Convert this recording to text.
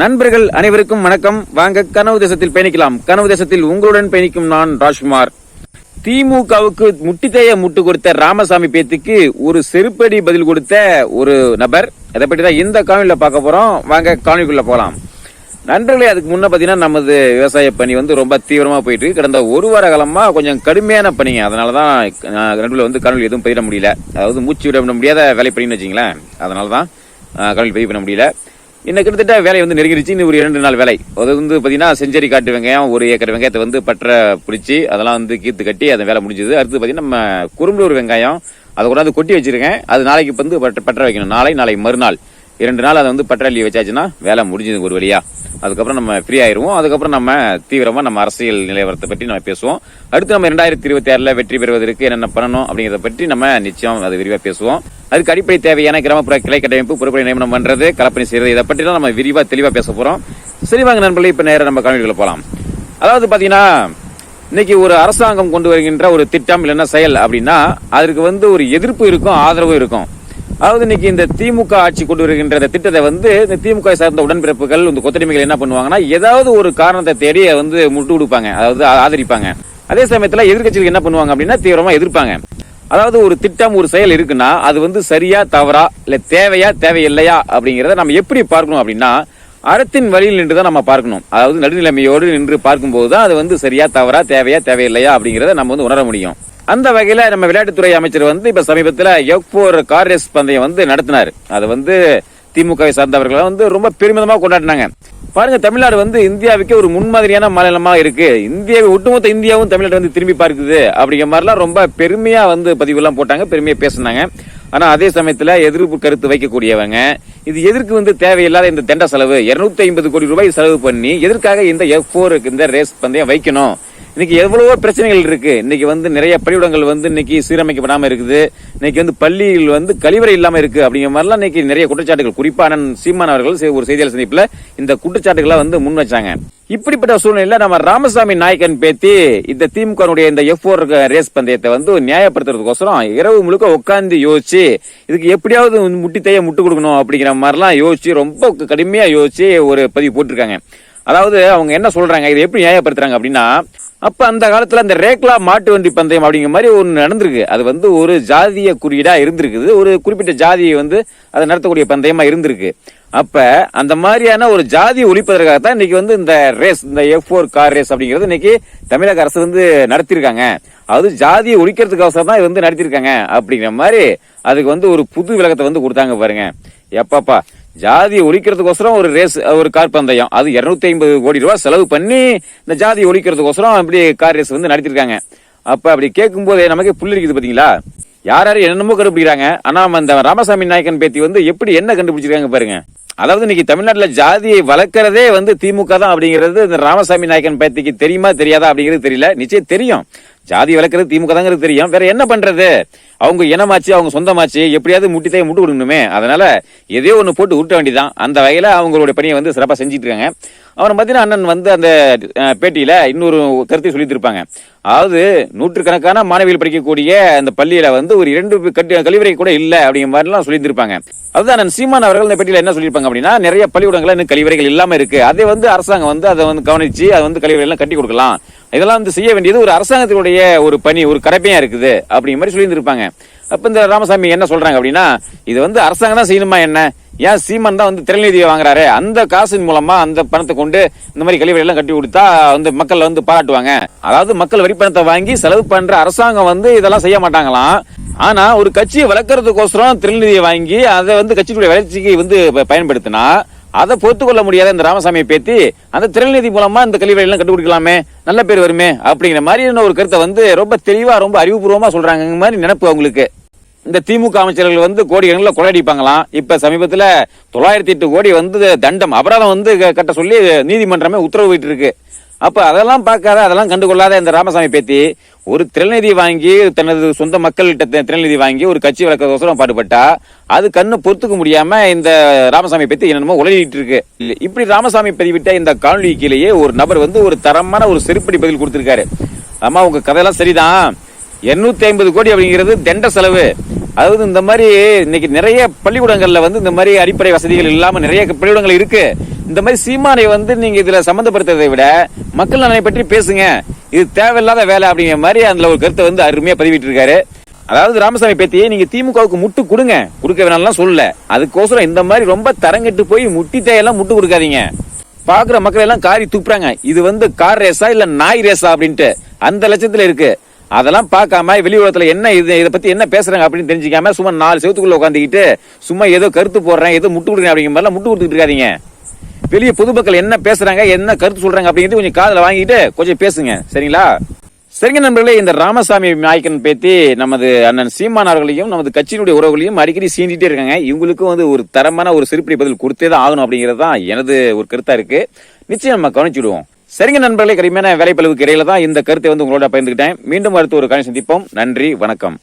நண்பர்கள் அனைவருக்கும் வணக்கம். வாங்க கனவு தேசத்தில் பயணிக்கலாம். கனவு தேசத்தில் உங்களுடன் பயணிக்கும் நான் ராஜ்குமார். திமுகவுக்கு முட்டித்தேய முட்டு கொடுத்த ராமசாமி பேத்துக்கு ஒரு செருப்படி பதில் கொடுத்த ஒரு நபர். அதை பற்றி தான் இந்த காணொலியில் பார்க்க போறோம். வாங்க காணொலிக்குள்ள போகலாம் நண்பர்களே அதுக்கு முன்ன பார்த்தீங்கன்னா நமது விவசாய பணி வந்து ரொம்ப தீவிரமாக போயிட்டு கடந்த ஒரு வார காலமாக கொஞ்சம் கடுமையான பணிங்க. அதனாலதான் நடுவில் வந்து காணொலி எதுவும் பதிவிட முடியல. அதாவது மூச்சு விட முடியாத வேலை பணின்னு அதனால தான் காணொலி பதிவு பண்ண முடியல. இன்னும் கிட்டத்தட்ட வேலை வந்து நெருங்கிடுச்சு இன்னும் ஒரு இரண்டு நாள் வேலை. அது வந்து பார்த்தீங்கன்னா செஞ்சரி காட்டு வெங்காயம் ஒரு ஏக்கர் வெங்காயத்தை வந்து பற்ற பிடிச்சி அதெல்லாம் வந்து கீத்து கட்டி அந்த வேலை முடிஞ்சது. அடுத்து பார்த்தீங்கன்னா நம்ம குறும்பலூர் வெங்காயம் அதை கொண்டாந்து கொட்டி வச்சிருக்கேன். அது நாளைக்கு வந்து பற்ற- வைக்கணும். நாளை நாளை மறுநாள். இரண்டு நாள் அதை வந்து பற்றாளி வச்சாச்சுன்னா வேலை முடிஞ்சது ஒரு வழியா. அதுக்கப்புறம் நம்ம ஃப்ரீ ஆயிருவோம். அதுக்கப்புறம் நம்ம தீவிரமா நம்ம அரசியல் நிலவரத்தை பற்றி நம்ம பேசுவோம். அடுத்து நம்ம இரண்டாயிரத்தி இருபத்தி ஆறுல வெற்றி பெறுவதற்கு என்னென்ன பண்ணணும் அப்படிங்கிறத பற்றி நம்ம நிச்சயம் அதை விரிவாக பேசுவோம். அதுக்கு அடிப்படை தேவையான கிராமப்புற கிளை கட்டமைப்பு பொறுப்பை நியமனம் பண்றது கலப்பணி செய்யறது இதை பற்றி நம்ம விரிவாக தெளிவாக பேச போறோம். சரி வாங்க நண்பர்களே இப்போ நேரம் நம்ம கல்விகளை போகலாம் அதாவது பார்த்தீங்கன்னா இன்னைக்கு ஒரு அரசாங்கம் கொண்டு வருகின்ற ஒரு திட்டம் இல்லைன்னா செயல் அப்படின்னா அதற்கு வந்து ஒரு எதிர்ப்பு இருக்கும் ஆதரவு இருக்கும். அதாவது இன்னைக்கு இந்த திமுக ஆட்சி கொண்டு வருகின்ற இந்த திட்டத்தை வந்து இந்த திமுக சார்ந்த உடன்பிறப்புகள் இந்த கொத்தடிமைகள் என்ன பண்ணுவாங்கன்னா ஏதாவது ஒரு காரணத்தை தேடி வந்து முட்டு கொடுப்பாங்க அதாவது ஆதரிப்பாங்க. அதே சமயத்தில் எதிர்க்கட்சிகள் என்ன பண்ணுவாங்க அப்படின்னா தீவிரமாக எதிர்ப்பாங்க. அதாவது ஒரு திட்டம் ஒரு செயல் இருக்குன்னா அது வந்து சரியா தவறா இல்ல தேவையா தேவையில்லையா அப்படிங்கறத நம்ம எப்படி பார்க்கணும் அப்படின்னா அறத்தின் வழியில் நின்று தான் நம்ம பார்க்கணும். அதாவது நடுநிலைமையோடு நின்று பார்க்கும்போது தான் அது வந்து சரியா தவறா தேவையா தேவையில்லையா அப்படிங்கறத நம்ம வந்து உணர முடியும். அந்த வகையில நம்ம விளையாட்டுத்துறை அமைச்சர் வந்து இப்ப சமீபத்தில் எஃப் கார் ரேஸ் பந்தயம் வந்து நடத்தினார். அது வந்து திமுகவை சார்ந்தவர்களை வந்து ரொம்ப பெருமிதமாக கொண்டாடினாங்க. பாருங்க தமிழ்நாடு வந்து இந்தியாவுக்கே ஒரு முன்மாதிரியான மாநிலமா இருக்கு. இந்தியாவை ஒட்டுமொத்த இந்தியாவும் தமிழ்நாடு வந்து திரும்பி பார்க்குது அப்படிங்கிற மாதிரிலாம் ரொம்ப பெருமையா வந்து பதிவுலாம் போட்டாங்க பெருமையா பேசினாங்க. ஆனா அதே சமயத்துல எதிர்ப்பு கருத்து வைக்கக்கூடியவங்க இது எதற்கு வந்து தேவையில்லாத இந்த தண்ட செலவு? 250 ஐம்பது கோடி ரூபாய் செலவு பண்ணி எதற்காக இந்த எஃப் போருக்கு இந்த ரேஸ் பந்தயம் வைக்கணும்? இன்னைக்கு எவ்வளவோ பிரச்சனைகள் இருக்கு. இன்னைக்கு வந்து நிறைய பள்ளிக்கூடங்கள் வந்து இன்னைக்கு சீரமைக்கப்படாமல் இருக்குது. இன்னைக்கு வந்து பள்ளியில் வந்து கழிவறை இல்லாமல் இருக்கு அப்படிங்கிற மாதிரிலாம் இன்னைக்கு நிறைய குற்றச்சாட்டுகள். குறிப்பா அண்ணன் சீமான் அவர்கள் ஒரு செய்தியாளர் சந்திப்பில் இந்த குற்றச்சாட்டுகளை வந்து முன் வச்சாங்க. இப்படிப்பட்ட சூழ்நிலையில நம்ம ராமசாமி நாயக்கன் பேத்தி இந்த திமுக இந்த எஃப் ஓர் ரேஸ் பந்தயத்தை வந்து நியாயப்படுத்துறதுக்கோசரம் இரவு முழுக்க உட்காந்து யோசிச்சு இதுக்கு எப்படியாவது வந்து முட்டி தைய முட்டு கொடுக்கணும் அப்படிங்கிற மாதிரிலாம் யோசிச்சு ரொம்ப கடுமையா யோசிச்சு ஒரு பதிவு போட்டிருக்காங்க. அதாவது அவங்க என்ன சொல்றாங்க இதை எப்படி நியாயப்படுத்துறாங்க அப்படின்னா அப்ப அந்த காலத்துல அந்த ரேக்லா மாட்டு வண்டி பந்தயம் அப்படிங்கிற மாதிரி ஒன்று நடந்திருக்கு. அது வந்து ஒரு ஜாதிய குறியீடா இருந்திருக்குது. ஒரு குறிப்பிட்ட ஜாதியை வந்து அதை நடத்தக்கூடிய பந்தயமா இருந்திருக்கு. அப்ப அந்த மாதிரியான ஒரு ஜாதி ஒழிப்பதற்காக தான் இன்னைக்கு வந்து இந்த ரேஸ் இந்த எஃப் ஃபோர் கார் ரேஸ் அப்படிங்கிறது இன்னைக்கு தமிழக அரசு வந்து நடத்திருக்காங்க அது ஜாதியை ஒழிக்கிறதுக்காக தான் இது வந்து நடத்திருக்காங்க அப்படிங்கிற மாதிரி அதுக்கு வந்து ஒரு புது விளக்கத்தை வந்து கொடுத்தாங்க பாருங்க. எப்பப்பா ஜாதியை ஒழிக்கிறதுக்கோசரம் ஒரு ரேஸ் ஒரு கார் பந்தயம். அது 250 ஐம்பது கோடி ரூபாய் செலவு பண்ணி இந்த ஜாதியை ஒழிக்கிறதுக்கோசரம் இப்படி கார் ரேஸ் வந்து நடத்திருக்காங்க. அப்ப அப்படி கேட்கும் போதே நமக்கு புல்லரிக்குது பாத்தீங்களா? யார் யாரும் என்னென்னமோ கண்டுபிடிக்கிறாங்க. ஆனா அந்த ராமசாமி நாயக்கன் பேத்தி வந்து எப்படி என்ன கண்டுபிடிச்சிருக்காங்க பாருங்க. அதாவது இன்னைக்கு தமிழ்நாட்டில் ஜாதியை வளர்க்கறதே வந்து திமுக தான் அப்படிங்கிறது இந்த ராமசாமி நாயக்கன் பேத்திக்கு தெரியுமா தெரியாதா அப்படிங்கிறது தெரியல. நிச்சயம் தெரியும். ஜாதி விளக்குறது திமுக தாங்கிறது தெரியும். வேற என்ன பண்றது? அவங்க இனமாச்சு அவங்க சொந்தமாச்சு எப்படியாவது முட்டித்தைய முட்டு கொடுக்கணுமே. அதனால எதையோ ஒன்று போட்டு விட்ட வேண்டியதான் அந்த வகையில் அவங்களுடைய பணியை வந்து சிறப்பாக செஞ்சுட்டு இருக்காங்க அவரை பார்த்தீங்கன்னா அண்ணன் வந்து அந்த பேட்டியில் இன்னொரு கருத்தை சொல்லியிருப்பாங்க அதாவது நூற்றுக்கணக்கான மாணவிகள் படிக்கக்கூடிய அந்த பள்ளியில் வந்து ஒரு இரண்டு கட்டி கழிவறை கூட இல்லை அப்படிங்கிற மாதிரிலாம் சொல்லியிருந்திருப்பாங்க. அதுதான் அண்ணன் சீமான் அவர்கள் இந்த பேட்டியில் என்ன சொல்லியிருப்பாங்க அப்படின்னா நிறைய பள்ளிக்கூடங்கள் இன்னும் கழிவறைகள் இல்லாமல் இருக்குது அதை வந்து அரசாங்கம் வந்து அதை வந்து கவனிச்சு அதை வந்து கழிவறைகள்லாம் கட்டி கொடுக்கலாம். இதெல்லாம் வந்து செய்ய வேண்டியது ஒரு அரசாங்கத்தினுடைய ஒரு பணி ஒரு கடப்பையா இருக்குது அப்படிங்கிற மாதிரி சொல்லியிருந்திருப்பாங்க. அப்ப இந்த ராமசாமி என்ன சொல்றாங்க அப்படின்னா இது வந்து அரசாங்கம் தான் செய்யணுமா என்ன? ஏன் சீமான் தான் வந்து திறநிதியை வாங்குறாரு? அந்த காசின் மூலமா அந்த பணத்தை கொண்டு இந்த மாதிரி கழிவறையெல்லாம் கட்டி கொடுத்தா வந்து மக்கள் வந்து பாராட்டுவாங்க. அதாவது மக்கள் வரி பணத்தை வாங்கி செலவு பண்ற அரசாங்கம் வந்து இதெல்லாம் செய்ய மாட்டாங்களாம். ஆனா ஒரு கட்சியை வளர்க்கறதுக்கோசரம் திறநிதியை வாங்கி அதை வந்து கட்சியுடைய வளர்ச்சிக்கு வந்து பயன்படுத்தினா அதை பொறுத்துக்கொள்ள முடியாத இந்த ராமசாமியை பேத்தி அந்த திறநிதி மூலமா இந்த கழிவறை கண்டுபிடிக்கலாமே நல்ல பேர் வருமே அப்படிங்கிற மாதிரியான ஒரு கருத்தை வந்து ரொம்ப தெளிவா ரொம்ப அறிவுபூர்வமா சொல்றாங்க. இந்த மாதிரி நினைப்பு அவங்களுக்கு. இந்த திமுக அமைச்சர்கள் வந்து கோடி கணக்கில் கொள்ளையடிப்பாங்களாம் இப்ப சமீபத்தில் தொள்ளாயிரத்தி எட்டு கோடி வந்து தண்டம். அபராதம் வந்து க- கட்ட சொல்லி நீதிமன்றமே உத்தரவு போயிட்டு இருக்கு. அப்போ அதெல்லாம் பார்க்காத அதெல்லாம் கண்டுகொள்ளாத இந்த ராமசாமி பேத்தி ஒரு திறநிதி வாங்கி தனது சொந்த மக்கள்கிட்ட தி- வாங்கி ஒரு கட்சி வளர்க்கறதுக்கோசரம் பாடுபட்டா அது கண்ணு பொறுத்துக்க முடியாம இந்த ராமசாமி பத்தி என்னென்னமோ உலகிட்டு இருக்கு இப்படி ராமசாமி பதிவிட்ட இந்த காணொலி கீழேயே ஒரு நபர் வந்து ஒரு தரமான ஒரு செருப்படி பதில் கொடுத்திருக்காரு. ஆமா உங்க கதையெல்லாம் சரிதான். 250 ஐம்பது கோடி அப்படிங்கிறது தண்ட செலவு. அதாவது இந்த மாதிரி இன்னைக்கு நிறைய பள்ளிக்கூடங்கள்ல வந்து இந்த மாதிரி அடிப்படை வசதிகள் இல்லாம நிறைய பள்ளிக்கூடங்கள் இருக்கு. இந்த மாதிரி சீமானை வந்து நீங்க இதுல சம்பந்தப்படுத்துறதை விட மக்கள் நலனை பற்றி பேசுங்க. இது தேவையில்லாத வேலை அப்படிங்கிற மாதிரி அதுல ஒரு கருத்தை வந்து அருமையா பதிவிட்டு இருக்காரு அதாவது ராமசாமி பேத்தியை நீங்க திமுகவுக்கு முட்டு கொடுங்க. கொடுக்க வேணாம்லாம் சொல்லல. அதுக்கோசரம் இந்த மாதிரி ரொம்ப தரங்கெட்டு போய் முட்டி தேயெல்லாம் முட்டு கொடுக்காதீங்க. பாக்குற மக்கள் எல்லாம் காரி துப்புறாங்க. இது வந்து கார் ரேஸா இல்ல நாய் ரேஸா அப்படின்ட்டு அந்த லட்சத்துல இருக்கு. அதெல்லாம் பார்க்காம வெளி உலகத்துல என்ன இது இதை பத்தி என்ன பேசுறாங்க அப்படின்னு தெரிஞ்சுக்காம சும்மா நாலு செவத்துக்குள்ள உட்காந்துக்கிட்டு சும்மா ஏதோ கருத்து போடுறேன் ஏதோ முட்டு கொடுக்குறேன் அப்படிங்கிற மாதிரிலாம் முட்டு கொடுத்துட்டு இருக்காதீங்க. வெளிய பொதுமக்கள் என்ன பேசுறாங்க என்ன கருத்து சொல்றாங்க அப்படிங்கிறது கொஞ்சம் காதில் வாங்கிட்டு கொஞ்சம் பேசுங்க. சரிங்களா? சரிங்க நண்பர்களே இந்த ராமசாமி நாயக்கன் பேத்தி நமது அண்ணன் சீமான் அவர்களையும் நமது கட்சியினுடைய உறவுகளையும் அடிக்கடி சீண்டிட்டே இருக்காங்க. இவங்களுக்கும் வந்து ஒரு தரமான ஒரு சிறுப்படி பதில் கொடுத்தே தான் ஆகணும் அப்படிங்கிறது தான் எனது ஒரு கருத்தா இருக்கு. நிச்சயம் நம்ம கவனிச்சுடுவோம். சரிங்க நண்பர்களே கடுமையான வேலைப்பளவுக்கு இடையில தான் இந்த கருத்தை வந்து உங்களோட பயந்துக்கிட்டேன் மீண்டும் அடுத்து ஒரு கணி சந்திப்போம். நன்றி வணக்கம்.